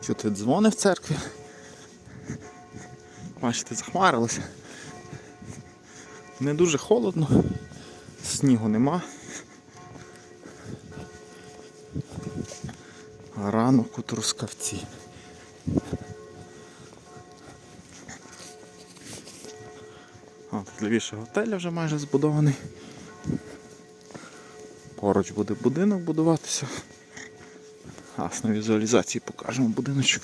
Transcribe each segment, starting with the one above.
Чути дзвони в церкві. Бачите, захмарилося. Не дуже холодно, снігу нема. Ранок у Трускавці. Лівіше готель вже майже збудований. Поруч буде будинок будуватися. А на візуалізації покажемо будиночок.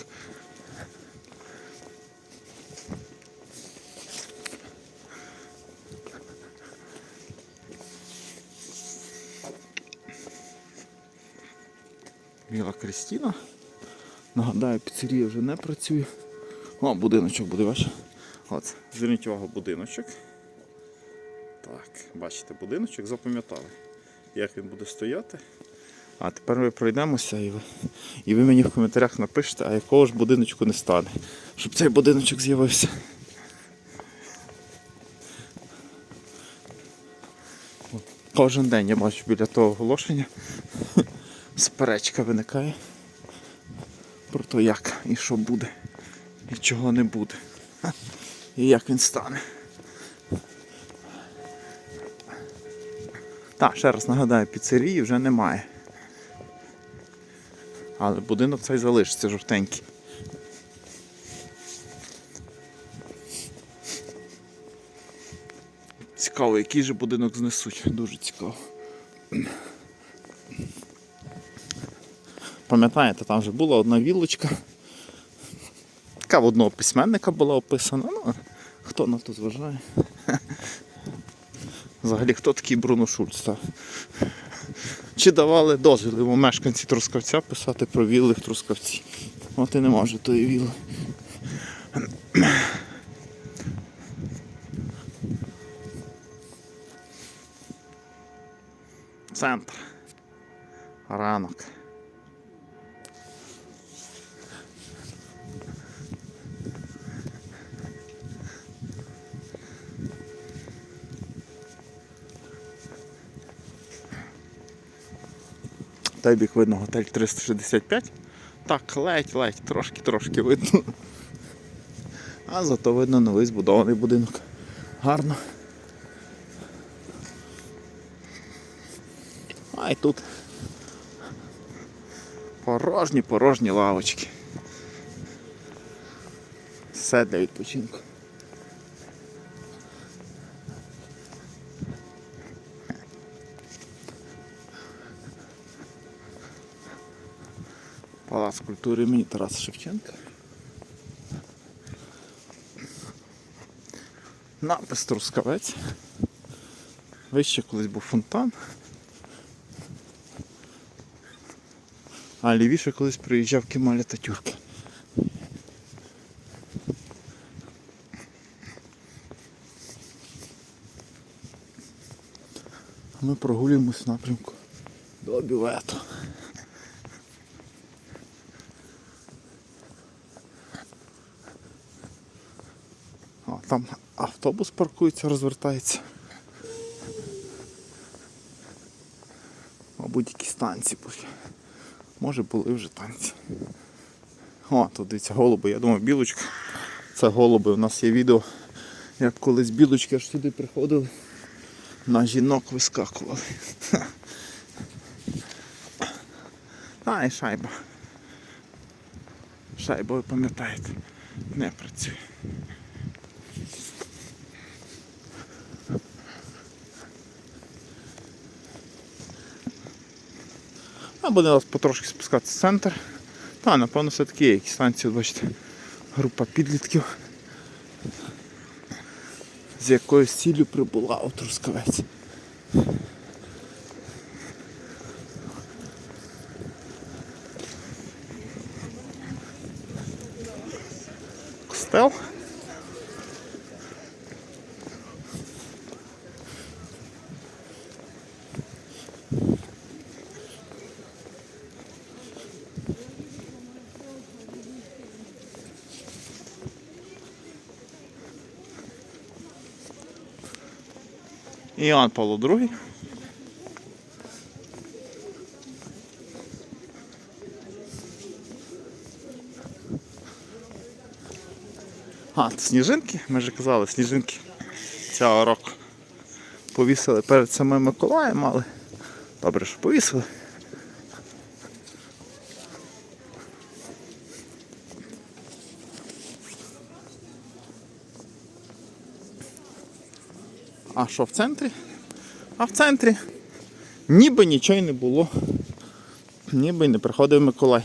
Біла Крістіна. Нагадаю, піцерія вже не працює. О, будиночок буде, бачиш? От, зверніть увагу, будиночок. Так, бачите, будиночок запам'ятали, як він буде стояти. А тепер ми пройдемося і ви, і ви мені в коментарях напишете, а якого ж будиночку не стане, щоб цей будиночок з'явився. Кожен день я бачу біля того оголошення. Сперечка виникає про те, як і що буде, і чого не буде. І як він стане. Так, ще раз нагадаю, піцерії вже немає. Але будинок цей залишиться жовтенький. Цікаво, який же будинок знесуть. Дуже цікаво. Пам'ятаєте, там вже була одна вілочка. Така в одного письменника була описана. Ну, хто на то зважає? Взагалі, хто такий Бруно Шульц? Чи давали дозвіл йому мешканці Трускавця писати про вілли в Трускавці? От і не може тої вілли. Центр. Ранок. Той бік видно готель 365. Так, ледь-ледь, трошки-трошки видно. А зато видно новий збудований будинок. Гарно. А і тут порожні порожні лавочки. Все для відпочинку. Палац культури імені Тараса Шевченка. Напис Трускавець. Вище колись був фонтан. А лівіше колись приїжджав Кемаль Ататюрк. А Ми прогулюємось в напрямку до бювету. Там автобус паркується, розвертається. Мабуть, якісь танці були. Може були вже танці. О, тут дивіться голуби, я думаю, білочка. Це голуби. У нас є відео, як колись білочки аж сюди приходили. На жінок вискакували. А, і шайба. Шайба, ви пам'ятаєте, не працює. А буде потрошки спускатися в центр. Та, напевно, все-таки є якісь станції, бачите, група підлітків. З якоюсь ціллю прибула у Трускавець. Костел. Іоанн Павло II. А, сніжинки, ми вже казали, сніжинки цього року повісили перед самим Миколаєм, але добре, що повісили. А що в центрі? А в центрі ніби нічого й не було. Ніби й не приходив Миколай.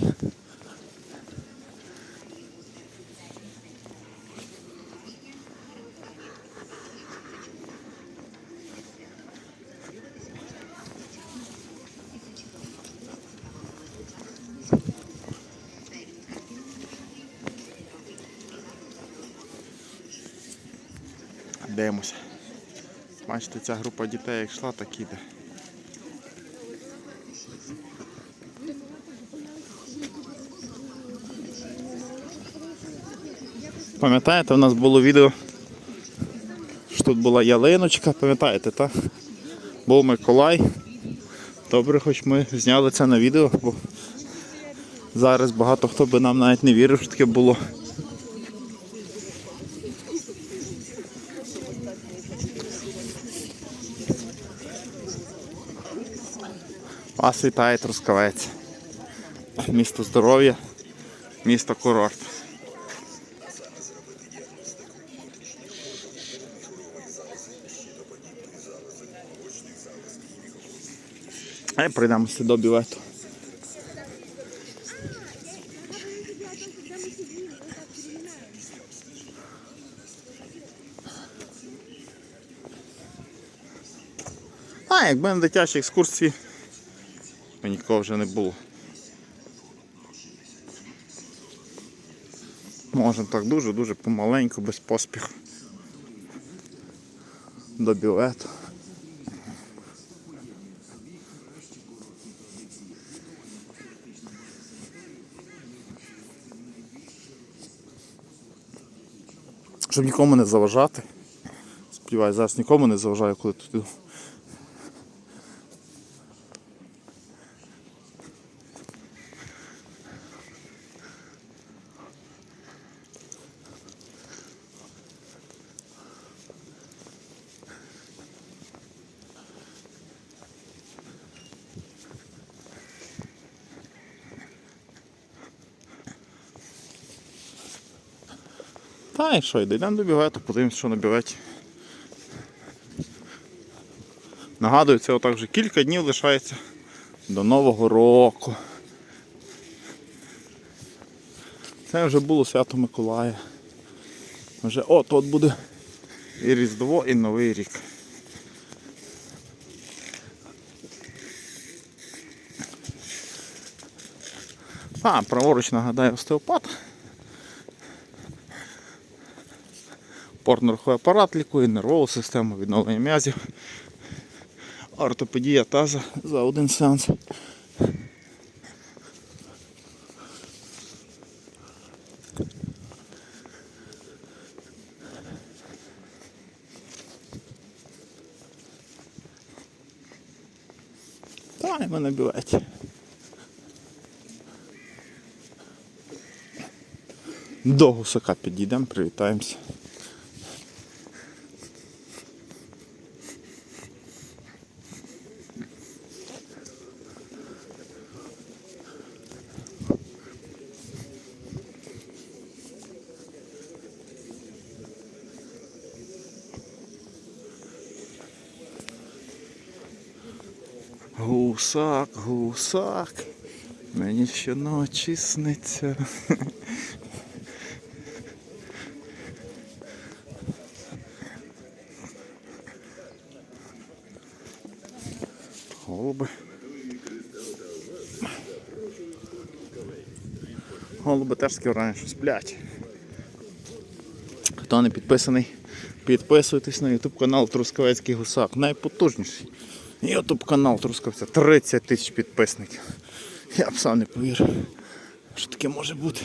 Дивимося. Бачите, ця група дітей як йшла, так іде. Пам'ятаєте, у нас було відео, що тут була ялиночка, пам'ятаєте, так? Був Миколай. Добре, хоч ми зняли це на відео, бо зараз багато хто би нам навіть не вірив, що таке було. Вас вітає Трускавець. Місто здоров'я, місто курорт. А й пройдемося до бювету. А, якби на дитячій екскурсії, то нікого вже не було. Можна так дуже-дуже помаленьку, без поспіху. До бювету. Щоб нікому не заважати. Сподіваюсь, зараз нікому не заважаю, коли тут іду. Та і що, йдемо до бювету, подивимося, що на. Нагадую, це отак вже кілька днів лишається до Нового року. Це вже було свято Миколая. Вже от от буде і Різдво, і Новий рік. А, праворуч нагадаю остеопат. Опорно-руховий апарат лікує, нервову систему, відновлення м'язів, ортопедія таза за один сеанс. Та й мене бюветі. До гусака підійдемо, привітаємося. Гусак, гусак, мені щоночі сниться. Голуби. Голуби теж враження, що сплять. Хто не підписаний, підписуйтесь на YouTube канал Трускавецький Гусак. Найпотужніший YouTube канал Трускавця. 30 тисяч підписників. Я б сам не повірив, що таке може бути.